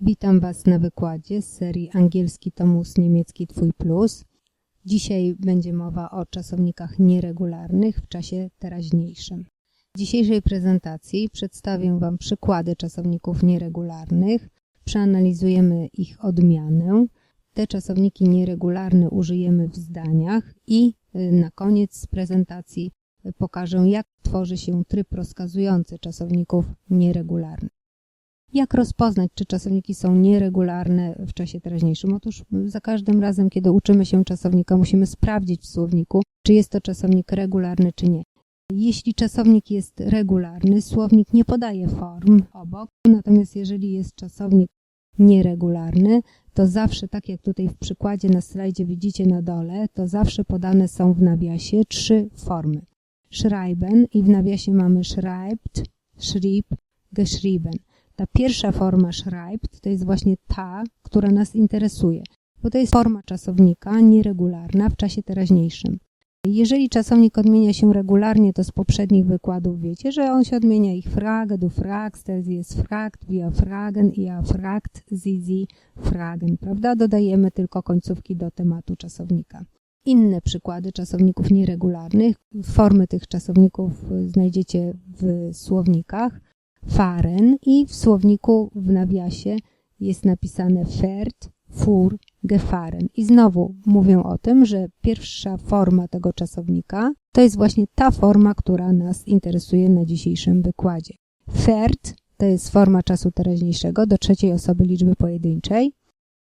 Witam Was na wykładzie z serii Angielski Tomus Niemiecki Twój Plus. Dzisiaj będzie mowa o czasownikach nieregularnych w czasie teraźniejszym. W dzisiejszej prezentacji przedstawię Wam przykłady czasowników nieregularnych, przeanalizujemy ich odmianę, te czasowniki nieregularne użyjemy w zdaniach i y, na koniec prezentacji pokażę, jak tworzy się tryb rozkazujący czasowników nieregularnych. Jak rozpoznać, czy czasowniki są nieregularne w czasie teraźniejszym? Otóż za każdym razem, kiedy uczymy się czasownika, musimy sprawdzić w słowniku, czy jest to czasownik regularny, czy nie. Jeśli czasownik jest regularny, słownik nie podaje form obok, natomiast jeżeli jest czasownik nieregularny, to zawsze, tak jak tutaj w przykładzie na slajdzie widzicie na dole, to zawsze podane są w nawiasie trzy formy. Schreiben i w nawiasie mamy schreibt, schrieb, geschrieben. Ta pierwsza forma schreibt to jest właśnie ta, która nas interesuje, bo to jest forma czasownika nieregularna w czasie teraźniejszym. Jeżeli czasownik odmienia się regularnie, to z poprzednich wykładów wiecie, że on się odmienia ich frage, du fragst, sie jest fragt, wir fragen, ihr fragt, sie, sie fragen, prawda? Dodajemy tylko końcówki do tematu czasownika. Inne przykłady czasowników nieregularnych, formy tych czasowników znajdziecie w słownikach fahren i w słowniku w nawiasie jest napisane fährt, fuhr, gefahren. I znowu mówię o tym, że pierwsza forma tego czasownika to jest właśnie ta forma, która nas interesuje na dzisiejszym wykładzie. Fährt to jest forma czasu teraźniejszego do trzeciej osoby liczby pojedynczej,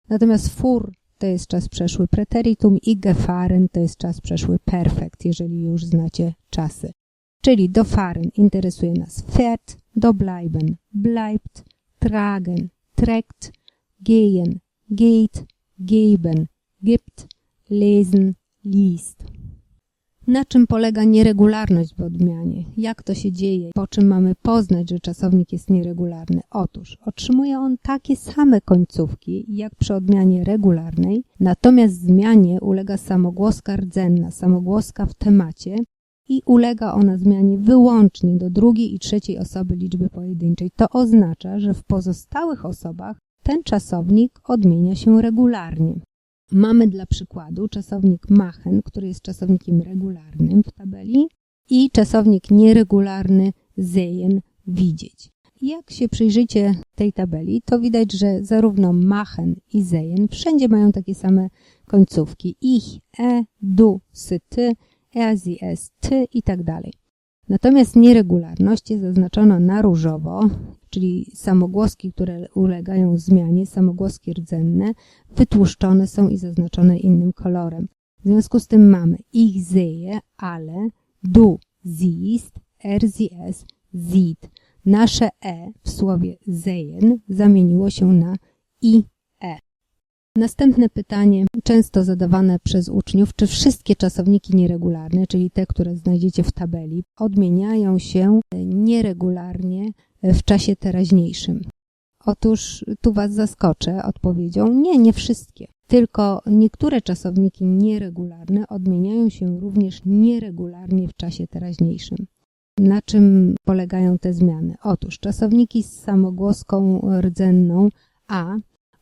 natomiast fuhr to jest czas przeszły preteritum i gefahren to jest czas przeszły perfekt, jeżeli już znacie czasy. Czyli do fahren interesuje nas fährt, do bleiben, bleibt, tragen, trägt, gehen, geht, geben, gibt, lesen, liest. Na czym polega nieregularność w odmianie? Jak to się dzieje? Po czym mamy poznać, że czasownik jest nieregularny? Otóż otrzymuje on takie same końcówki jak przy odmianie regularnej, natomiast zmianie ulega samogłoska rdzenna, samogłoska w temacie i ulega ona zmianie wyłącznie do drugiej i trzeciej osoby liczby pojedynczej. To oznacza, że w pozostałych osobach ten czasownik odmienia się regularnie. Mamy dla przykładu czasownik machen, który jest czasownikiem regularnym w tabeli i czasownik nieregularny sehen, widzieć. Jak się przyjrzycie tej tabeli, to widać, że zarówno machen i sehen wszędzie mają takie same końcówki. Ich, e, du, sy, ty, er, sie, es, ty i tak dalej. Natomiast nieregularność jest zaznaczona na różowo, czyli samogłoski, które ulegają zmianie, samogłoski rdzenne, wytłuszczone są i zaznaczone innym kolorem. W związku z tym mamy ich sehe, ale, du siehst, er, es, sieht. Nasze e w słowie sehen zamieniło się na i Następne pytanie, często zadawane przez uczniów, czy wszystkie czasowniki nieregularne, czyli te, które znajdziecie w tabeli, odmieniają się nieregularnie w czasie teraźniejszym? Otóż tu Was zaskoczę odpowiedzią, nie, nie wszystkie. Tylko niektóre czasowniki nieregularne odmieniają się również nieregularnie w czasie teraźniejszym. Na czym polegają te zmiany? Otóż czasowniki z samogłoską rdzenną a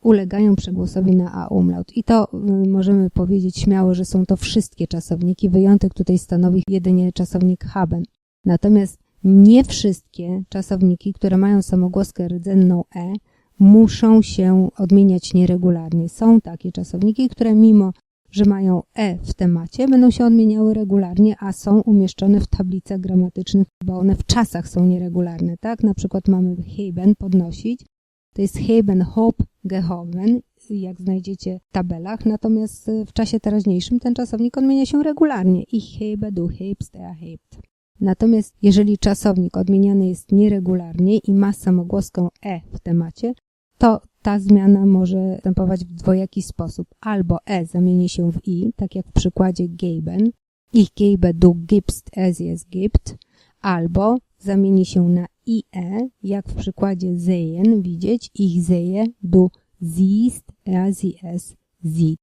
ulegają przegłosowi na a umlaut. I to y, możemy powiedzieć śmiało, że są to wszystkie czasowniki. Wyjątek tutaj stanowi jedynie czasownik haben. Natomiast nie wszystkie czasowniki, które mają samogłoskę rdzenną e, muszą się odmieniać nieregularnie. Są takie czasowniki, które mimo że mają e w temacie, będą się odmieniały regularnie, a są umieszczone w tablicach gramatycznych, bo one w czasach są nieregularne, tak? Na przykład mamy heben, podnosić, to jest heben, hop, gehoben, jak znajdziecie w tabelach, natomiast w czasie teraźniejszym ten czasownik odmienia się regularnie. Ich hebe, du hebst, er hebt. Natomiast jeżeli czasownik odmieniany jest nieregularnie i ma samogłoską e w temacie, to ta zmiana może następować w dwojaki sposób. Albo e zamieni się w i, tak jak w przykładzie geben, ich gebe, du gibst, es jest gibt, albo zamieni się na ie, jak w przykładzie sehen, widzieć, ich sehe, du siehst, er, sie, es sieht.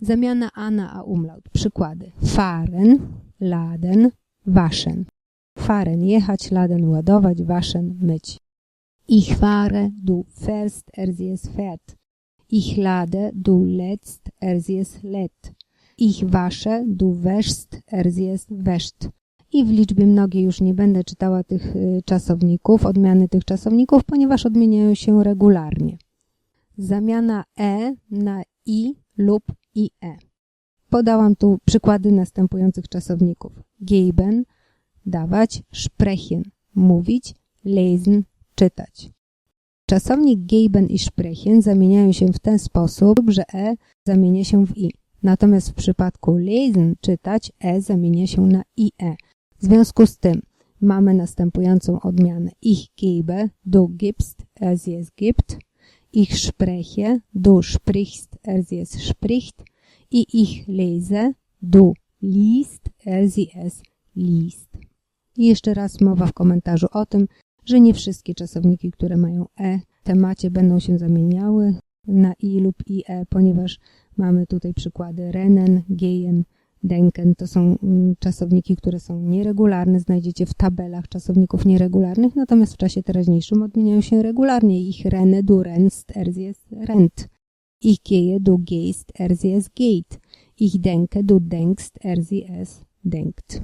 Zamiana a na a umlaut. Przykłady. Fahren, laden, waschen. Fahren, jechać, laden, ładować, waschen, myć. Ich fahre, du fährst, er sie es fährt. Ich lade, du lädst, er sie es lädt. Ich wasche, du wäschst, er sie es wäscht. I w liczbie mnogiej już nie będę czytała tych y, czasowników, odmiany tych czasowników, ponieważ odmieniają się regularnie. Zamiana e na i lub ie. Podałam tu przykłady następujących czasowników. Geben, dawać, sprechen, mówić, lesen, czytać. Czasownik geben i sprechen zamieniają się w ten sposób, że e zamienia się w i. Natomiast w przypadku lesen, czytać, e zamienia się na ie. W związku z tym mamy następującą odmianę. Ich gebe, du gibst, es gibt. Ich spreche, du sprichst, er sie es spricht. I ich lese, du liest, er sie es liest. I jeszcze raz mowa w komentarzu o tym, że nie wszystkie czasowniki, które mają e w temacie będą się zamieniały na i lub ie, ponieważ mamy tutaj przykłady rennen, gehen, denken. To są mm, czasowniki, które są nieregularne. Znajdziecie w tabelach czasowników nieregularnych, natomiast w czasie teraźniejszym odmieniają się regularnie. Ich renne, du rennst, er sie es rennt. Ich gehe, du gehst, er es geht. Ich denke, du denkst, er es denkt.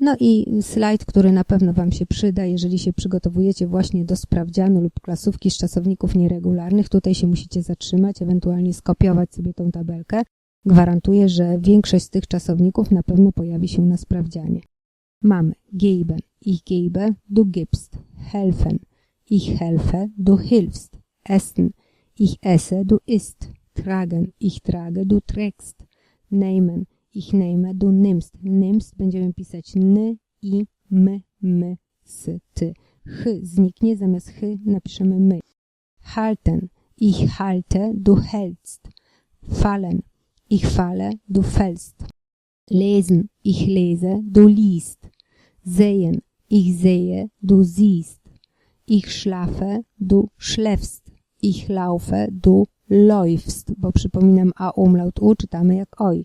No i slajd, który na pewno Wam się przyda, jeżeli się przygotowujecie właśnie do sprawdzianu lub klasówki z czasowników nieregularnych. Tutaj się musicie zatrzymać, ewentualnie skopiować sobie tą tabelkę. Gwarantuję, że większość z tych czasowników na pewno pojawi się na sprawdzianie. Mamy geben, ich gebe, du gibst, helfen, ich helfe, du hilfst, essen, ich esse, du isst, tragen, ich trage, du trägst, nehmen, ich nehme, du nimmst. Nimmst będziemy pisać n, i, my, my, s, ty. Ch zniknie, zamiast ch napiszemy my. Halten, ich halte, du hältst. Fallen, ich falle, du fällst. Lesen, ich lese, du liest. Sehen, ich sehe, du siehst. Ich schlafe, du schläfst. Ich laufe, du läufst, bo przypominam a umlaut u czytamy jak oj.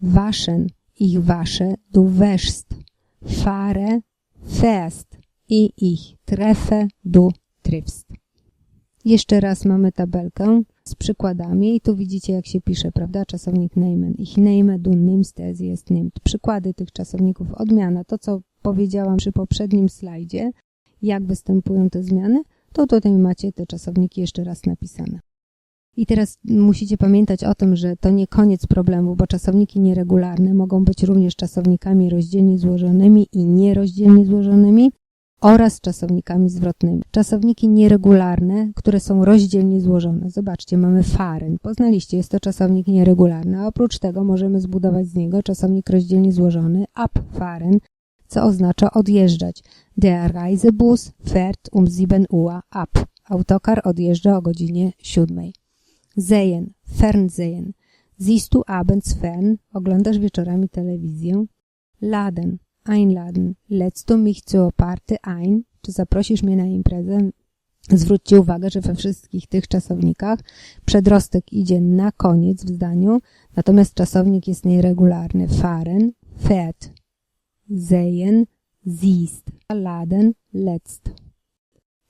Waschen, ich wasche, du wäschst. Fahre, fährst. I ich treffe, du triffst. Jeszcze raz mamy tabelkę z przykładami i tu widzicie jak się pisze, prawda? Czasownik nehmen. Ich nehme, du nimmst, es jest nimmt. Przykłady tych czasowników, odmiana. To, co powiedziałam przy poprzednim slajdzie, jak występują te zmiany, to tutaj macie te czasowniki jeszcze raz napisane. I teraz musicie pamiętać o tym, że to nie koniec problemu, bo czasowniki nieregularne mogą być również czasownikami rozdzielnie złożonymi i nierozdzielnie złożonymi oraz czasownikami zwrotnymi. Czasowniki nieregularne, które są rozdzielnie złożone. Zobaczcie, mamy fahren. Poznaliście, jest to czasownik nieregularny, a oprócz tego możemy zbudować z niego czasownik rozdzielnie złożony abfahren, co oznacza odjeżdżać. Der Reisebus fährt um 7 Uhr ab. Autokar odjeżdża o godzinie 7. Sehen, Fernsehen. Siehst du abends fern? Oglądasz wieczorami telewizję? Laden, einladen. Lädst du mich zur Party ein? Czy zaprosisz mnie na imprezę? Zwróćcie uwagę, że we wszystkich tych czasownikach przedrostek idzie na koniec w zdaniu, natomiast czasownik jest nieregularny. Fahren, fährt. Sehen, siehst. Laden, letzt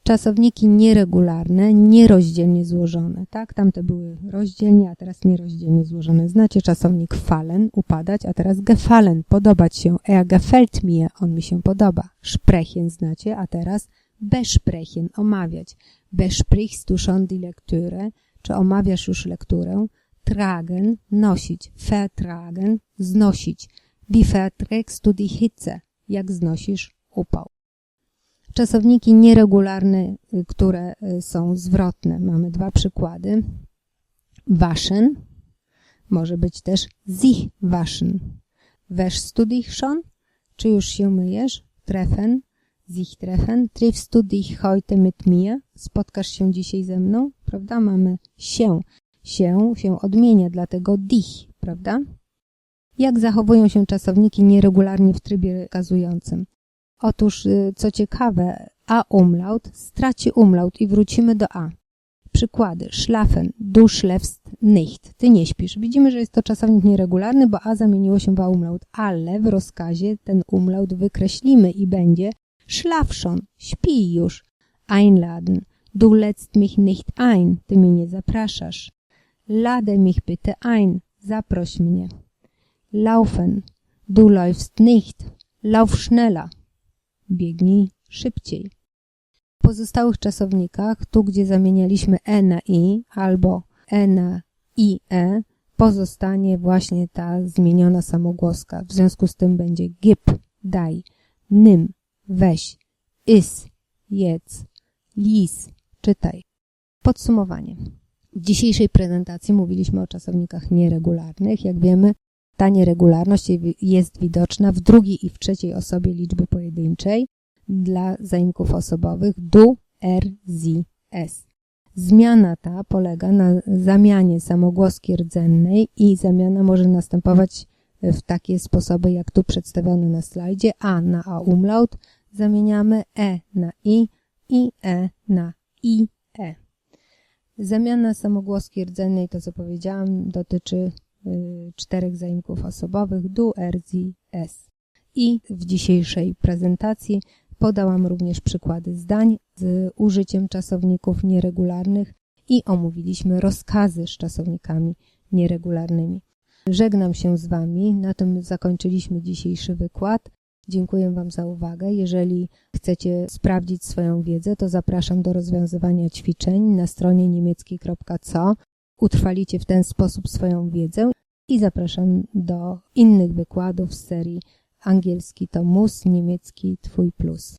czasowniki nieregularne, nierozdzielnie złożone. Tak, tamte były rozdzielnie, a teraz nierozdzielnie złożone. Znacie czasownik fallen, upadać, a teraz gefallen, podobać się. Er gefällt mir, on mi się podoba. Sprechen znacie, a teraz besprechen, omawiać. Besprichst du schon die Lektüre, czy omawiasz już lekturę. Tragen, nosić. Vertragen, znosić. Wie verträgst du die Hitze, jak znosisz upał. Czasowniki nieregularne, y, które y, są zwrotne. Mamy dwa przykłady. Waschen może być też sich waschen. Wäschst du dich schon? Czy już się myjesz? Treffen, sich treffen. Triffst du dich heute mit mir? Spotkasz się dzisiaj ze mną? Prawda? Mamy się. Się się odmienia, dlatego dich, prawda? Jak zachowują się czasowniki nieregularnie w trybie kazującym? Otóż, y, co ciekawe, a umlaut straci umlaut i wrócimy do a. Przykłady. Schlafen, du schläfst nicht. Ty nie śpisz. Widzimy, że jest to czasownik nieregularny, bo a zamieniło się w a umlaut, ale w rozkazie ten umlaut wykreślimy i będzie schlaf schon, śpi już. Einladen. Du lädst mich nicht ein. Ty mnie nie zapraszasz. Lade mich bitte ein. Zaproś mnie. Laufen. Du läufst nicht. Lauf schneller. Biegnij szybciej. W pozostałych czasownikach, tu gdzie zamienialiśmy e na i albo e na i e, pozostanie właśnie ta zmieniona samogłoska. W związku z tym będzie gib, daj, nym, weź, is, jedz, lis, czytaj. Podsumowanie. W dzisiejszej prezentacji mówiliśmy o czasownikach nieregularnych. Jak wiemy, ta nieregularność jest widoczna w drugiej i w trzeciej osobie liczby pojedynczej dla zaimków osobowych du, er, zi, es. Zmiana ta polega na zamianie samogłoski rdzennej i zamiana może następować w takie sposoby, jak tu przedstawione na slajdzie. A na a umlaut zamieniamy e na i i e na i e. Zamiana samogłoski rdzennej, to co powiedziałam, dotyczy czterech zaimków osobowych du, er, zi, es. I w dzisiejszej prezentacji podałam również przykłady zdań z użyciem czasowników nieregularnych i omówiliśmy rozkazy z czasownikami nieregularnymi. Żegnam się z Wami, na tym zakończyliśmy dzisiejszy wykład. Dziękuję Wam za uwagę. Jeżeli chcecie sprawdzić swoją wiedzę, to zapraszam do rozwiązywania ćwiczeń na stronie niemiecki.co. Utrwalicie w ten sposób swoją wiedzę i zapraszam do innych wykładów z serii angielski to mus, niemiecki twój plus.